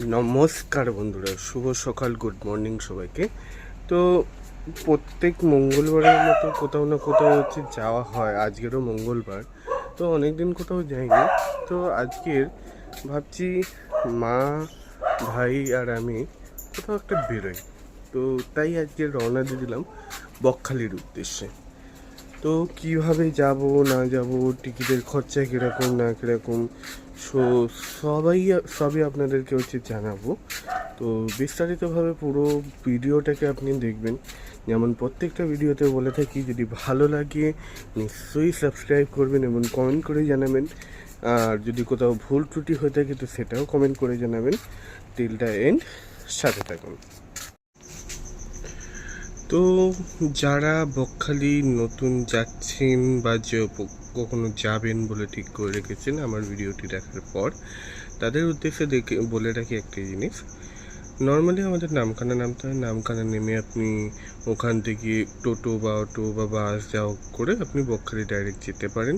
নমস্কার বন্ধুরা, শুভ সকাল গুড মর্নিং সবাইকে। তো প্রত্যেক মঙ্গলবারের মতো কোথাও না কোথাও হচ্ছে যাওয়া হয়, আজকেরও মঙ্গলবার। তো অনেক দিন কোথাও যাইনি। তো আজকের ভাবছি মা, ভাই আর আমি কোথাও একটা বেরোই। তো তাই আজকে রওনা দিয়ে দিলাম বকখালির উদ্দেশ্যে। তো কীভাবে যাব, না যাব, টিকিটের খরচা কীরকম, না কীরকম? সো সবাই, সবই আপনাদেরকে হচ্ছে জানাব। তো বিস্তারিতভাবে পুরো ভিডিওটাকে আপনি দেখবেন। যেমন প্রত্যেকটা ভিডিওতে বলে থাকি, যদি ভালো লাগে, নিশ্চয়ই সাবস্ক্রাইব করবেন এবং কমেন্ট করে জানাবেন। আর যদি কোথাও ভুল ত্রুটি হয়ে থাকে, তো সেটাও কমেন্ট করে জানাবেন। টিলটা এন্ড সাথে থাকুন। তো যারা বকখালি নতুন যাচ্ছেন বা যে কখনো যাবেন বলে ঠিক করে রেখেছেন আমার ভিডিওটি দেখার পর, তাদের উদ্দেশ্যে দেখে বলে রাখি একটি জিনিস। নর্মালি আমাদের নামখানা নামতে হয়। নামখানা নেমে আপনি ওখান থেকে টোটো বা অটো বা বাস যাও করে আপনি বকখালি ডাইরেক্ট যেতে পারেন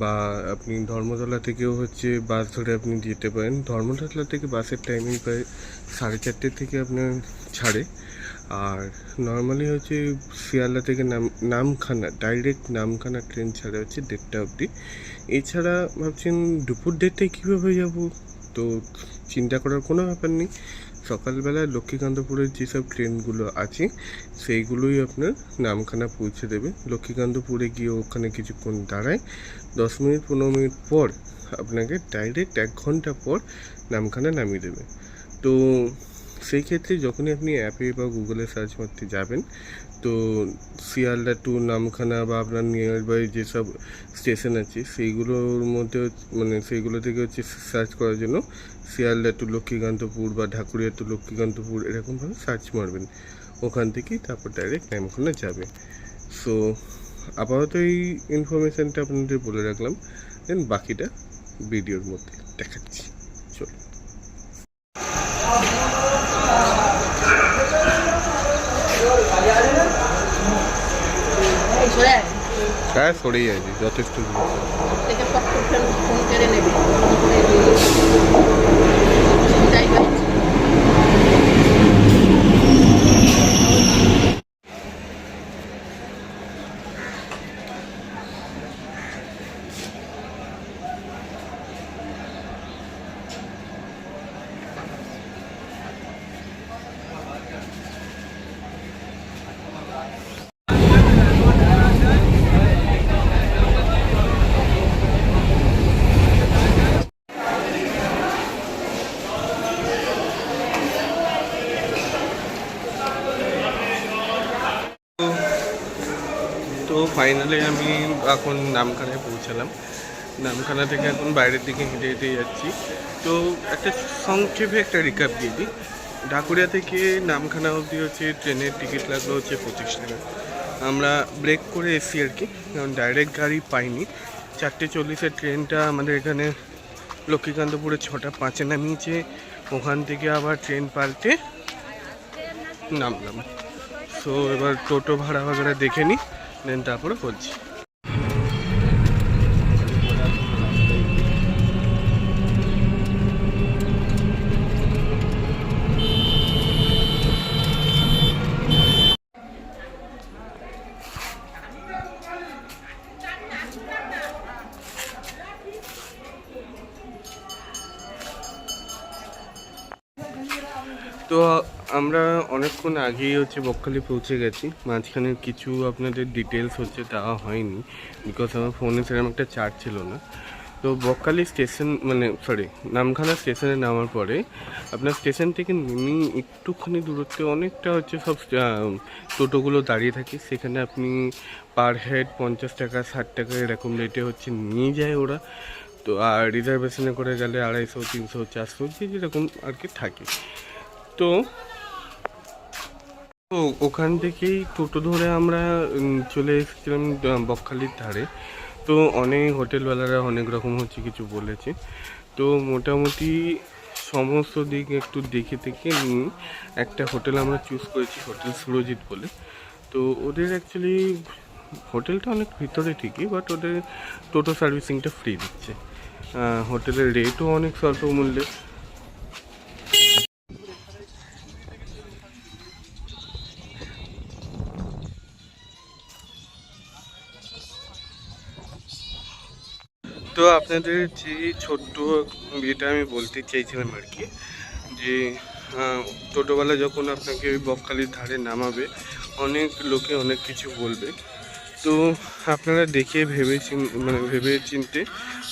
বা আপনি ধর্মতলা থেকেও হচ্ছে বাস ধরে আপনি যেতে পারেন। ধর্মতলা থেকে বাসের টাইমিং প্রায় সাড়ে চারটে থেকে আপনার ছাড়ে। আর নর্মালি হচ্ছে শিয়ালদা থেকে নাম, নামখানা ডাইরেক্ট নামখানা ট্রেন ছাড়া হচ্ছে দেড়টা অবধি। এছাড়া ভাবছেন দুপুর দেড়টায় কীভাবে যাব? তো চিন্তা করার কোনো ব্যাপার নেই। সকালবেলা লক্ষ্মীকান্তপুরের যেসব ট্রেনগুলো আছে, সেইগুলোই আপনার নামখানা পৌঁছে দেবে। লক্ষ্মীকান্তপুরে গিয়ে ওখানে কিছুক্ষণ দাঁড়ায়, দশ মিনিট, পনেরো মিনিট পর আপনাকে ডাইরেক্ট এক ঘণ্টা পর নামখানা নামিয়ে দেবে। তো সেই ক্ষেত্রে যখনই আপনি অ্যাপে বা গুগলে সার্চ মারতে যাবেন, তো শিয়ালদা টু নামখানা বা আপনার নিয়ার বাই যেসব স্টেশন আছে, সেইগুলোর মধ্যে মানে সেইগুলো থেকে হচ্ছে সার্চ করার জন্য শিয়ালদা টু লক্ষ্মীকান্তপুর বা ঢাকুরিয়া টু লক্ষ্মীকান্তপুর এরকমভাবে সার্চ মারবেন। ওখান থেকেই তারপর ডাইরেক্ট নামখানা যাবে। সো আপাতত এই ইনফরমেশানটা আপনাদের বলে রাখলাম। দেন বাকিটা ভিডিওর মধ্যে দেখাচ্ছি। চলো এই সরে আয়। হ্যাঁ সরেই আছে যথেষ্ট ফোন করে নেবে। ফাইনালি আমি এখন নামখানায় পৌঁছালাম। নামখানা থেকে এখন বাইরের দিকে হেঁটে হেঁটে যাচ্ছি। তো একটা সংক্ষেপে একটা রিকাপ দিয়ে দিই। ঢাকুরিয়া থেকে নামখানা অবধি হচ্ছে ট্রেনের টিকিট লাগল হচ্ছে পঁচিশ টাকা। আমরা ব্রেক করে এসছি আর কি, কারণ ডাইরেক্ট গাড়ি পাইনি। চারটে চল্লিশের ট্রেনটা আমাদের এখানে লক্ষ্মীকান্তপুরে ছটা পাঁচে নামিয়েছে। ওখান থেকে আবার ট্রেন পাল্টে নামলাম। সো এবার টোটো ভাড়া ভাড়া দেখে নিই। দেন তারপরে বলছি তো আমরা অনেকক্ষণ আগেই হচ্ছে বকখালি পৌঁছে গেছি। মাঝখানে কিছু আপনাদের ডিটেলস হচ্ছে দেওয়া হয়নি বিকজ আমার ফোনে সেরকম একটা চার্জ ছিল না। তো বকখালি স্টেশন মানে সরি নামখানা স্টেশনে নামার পরে আপনার স্টেশন থেকে নেমে একটুখানি দূরত্বে অনেকটা হচ্ছে সব টোটোগুলো দাঁড়িয়ে থাকে। সেখানে আপনি পার হেড পঞ্চাশ টাকা, ষাট টাকা এরকম রেটে হচ্ছে নিয়ে যায় ওরা। তো আর রিজার্ভেশনে করে গেলে আড়াইশো, তিনশো, চারশো, যে যেরকম আর কি থাকে। তো তো ওখান থেকেই টোটো ধরে আমরা চলে এসেছিলাম বকখালির ধারে। তো অনেক হোটেলওয়ালারা অনেক রকম হচ্ছে কিছু বলেছে। তো মোটামুটি সমস্ত দিক একটু দেখে থেকে একটা হোটেল আমরা চুজ করেছি, হোটেল সুরজিৎ বলে। তো ওদের অ্যাকচুয়ালি হোটেলটা অনেক ভিতরে ঠিকই বাট ওদের টোটো সার্ভিসিংটা ফ্রি দিচ্ছে। হোটেলের রেটও অনেক স্বল্প মূল্যে। তো আপনাদের যে ছোট্ট বিয়েটা আমি বলতে চাইছিলাম আর কি, যে টোটোওয়ালা যখন আপনাকে ওই বকখালির ধারে নামাবে, অনেক লোকে অনেক কিছু বলবে। তো আপনারা দেখে ভেবে মানে ভেবে চিনতে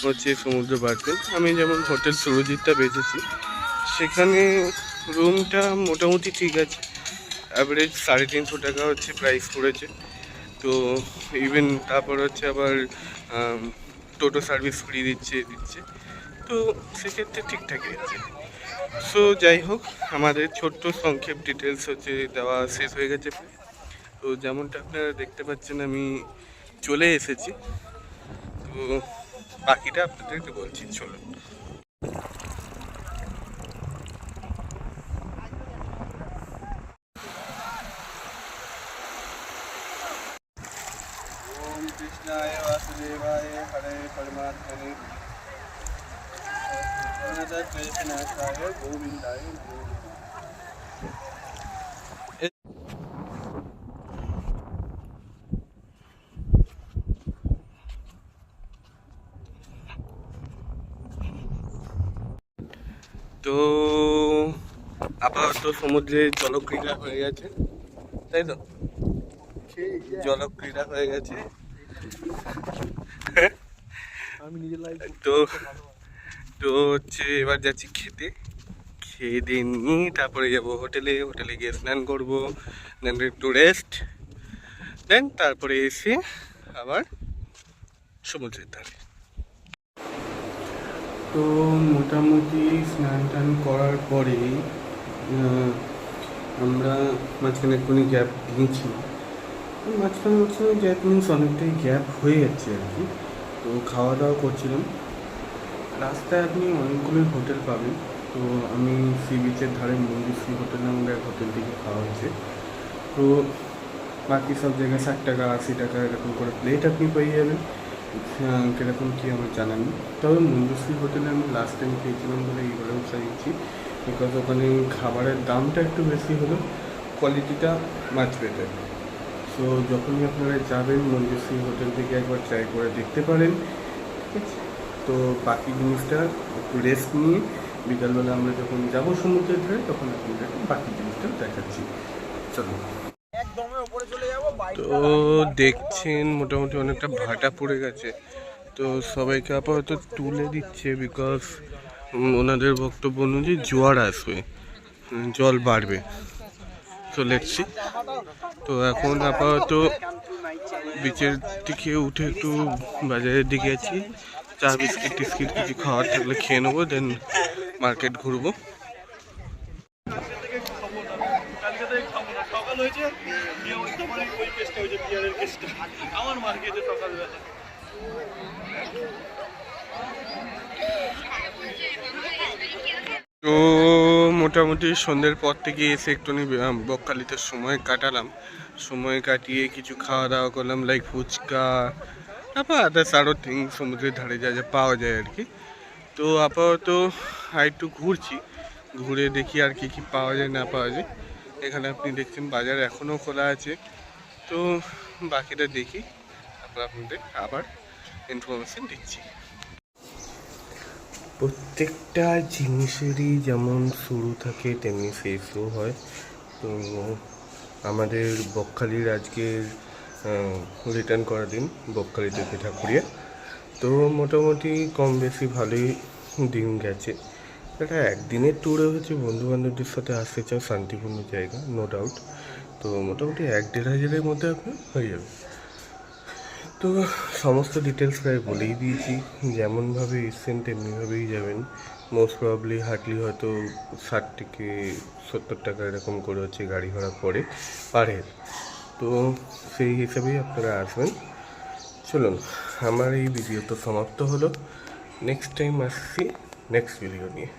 হচ্ছে সমুদ্র বাড়বেন আমি যেমন হোটেল সুরজিৎটা বেঁচেছি সেখানে রুমটা মোটামুটি ঠিক আছে। অ্যাভারেজ সাড়ে তিনশো টাকা হচ্ছে প্রাইস পড়েছে। তো ইভেন তারপর হচ্ছে আবার টোটো সার্ভিস ফ্রি দিচ্ছে দিচ্ছে। তো সেক্ষেত্রে ঠিকঠাকই আছে সো যাই হোক, আমাদের ছোট্ট সংক্ষেপ ডিটেলস হচ্ছে, দেওয়া শেষ হয়ে গেছে। তো যেমনটা আপনারা দেখতে পাচ্ছেন, আমি চলে এসেছি। তো বাকিটা আপনাদেরকে বলছি, চলুন। তো আপাতত সমুদ্রে জলক্রীড়া হয়ে গেছে তাই তো? জলক্রীড়া হয়ে গেছে। তো তো হচ্ছে এবার যাচ্ছি খেতে। খেয়ে দিয়ে নিয়ে তারপরে যাব হোটেলে। হোটেলে গিয়ে স্নান করব দেন একটু রেস্ট দেন তারপরে এসে আবার সমুদ্রের ধারে তো মোটামুটি স্নান টান করার পরে আমরা মাঝখানে একটুখানি গ্যাপ নিয়েছি। মাঝখানে মাঝখানে গ্যাপ মিনস অনেকটাই গ্যাপ হয়ে যাচ্ছে আর কি। তো খাওয়া দাওয়া করছিলাম। রাস্তায় আপনি অনেকগুলোই হোটেল পাবেন। তো আমি সি বিচের ধারে মন্দির হোটেল নামের এক হোটেল থেকে খাওয়া হয়েছে। তো বাকি সব জায়গায় ষাট টাকা, আশি টাকা এরকম করে প্লেট আপনি পেয়ে যাবেন। কীরকম কী আমার জানা নেই। তবে মঞ্জুশ্রী হোটেলে আমি লাস্ট টাইম খেয়েছিলাম বলে এইবারেও চাইছি। বিকজ ওখানে খাবারের দামটা একটু বেশি হলেও কোয়ালিটিটা মাছ বেটার সো যখনই আপনারা যাবেন মঞ্জুশ্রী হোটেল থেকে একবার ট্রাই করে দেখতে পারেন। ঠিক আছে তো বাকি জিনিসটা একটু রেস্ট নিয়ে বিকালবেলা আমরা যখন যাব সমুদ্রের ধারে তখন আপনাদেরকে বাকি জিনিসটা দেখাচ্ছি। চলো। একদমই উপরে চলে যাব বাইক তো দেখছেন মোটামুটি অনেকটা ভাটা পড়ে গেছে। তো সবাইকে আপাতত তুলে দিচ্ছে বিকজ ওনাদের বক্তব্য অনুযায়ী জোয়ার আসবে জল বাড়বে। তো লেটসি তো এখন আপাতত বিচের দিকে উঠে একটু বাজারের দিকে আছি। চা, বিস্কিট, টিস্কিট কিছু খাওয়ার থাকলে খেয়ে নেব দেন মার্কেট ঘুরবো। তো মোটামুটি সন্ধ্যের পর থেকে এসে একটুখানি বকখালিতে সময় কাটালাম। সময় কাটিয়ে কিছু খাওয়া দাওয়া করলাম লাইক ফুচকা তারপর আদার্স আরও থিং সমুদ্রের ধারে যা যা পাওয়া যায় আর কি। তো আপাতত আর একটু ঘুরছি, ঘুরে দেখি আর কি কি পাওয়া যায়, না পাওয়া যায়। এখানে আপনি দেখছেন বাজার এখনও খোলা আছে। তো বাকিটা দেখি, তারপর আপনাদের আবার ইনফরমেশন দিচ্ছি। প্রত্যেকটা জিনিসেরই যেমন শুরু থাকে, তেমনি শেষও হয়। তো আমাদের বকখালির আজকের রিটার্ন করার দিন, বকখালি থেকে ঠাকুরিয়া। তো মোটামুটি কম বেশি ভালোই দিন গেছে। এটা একদিনের ট্যুরে হচ্ছে বন্ধু বান্ধবদের সাথে আসতে চাও, শান্তিপূর্ণ জায়গা নো ডাউট তো মোটামুটি এক দেড় হাজারের মধ্যে আপনার হয়ে যাবে। তো সমস্ত ডিটেলস প্রায় বলেই দিয়েছি। যেমনভাবে এসছেন তেমনিভাবেই যাবেন। মোস্ট প্রবাবলি হার্ডলি হয়তো ষাট থেকে সত্তর টাকা এরকম করে হচ্ছে গাড়ি ভাড়া পড়ে পার হেড তো সেই হিসাবেই আপনারা আসবেন। চলুন, আমার এই ভিডিও তো সমাপ্ত হলো। নেক্সট টাইম আসছি নেক্সট ভিডিও নিয়ে।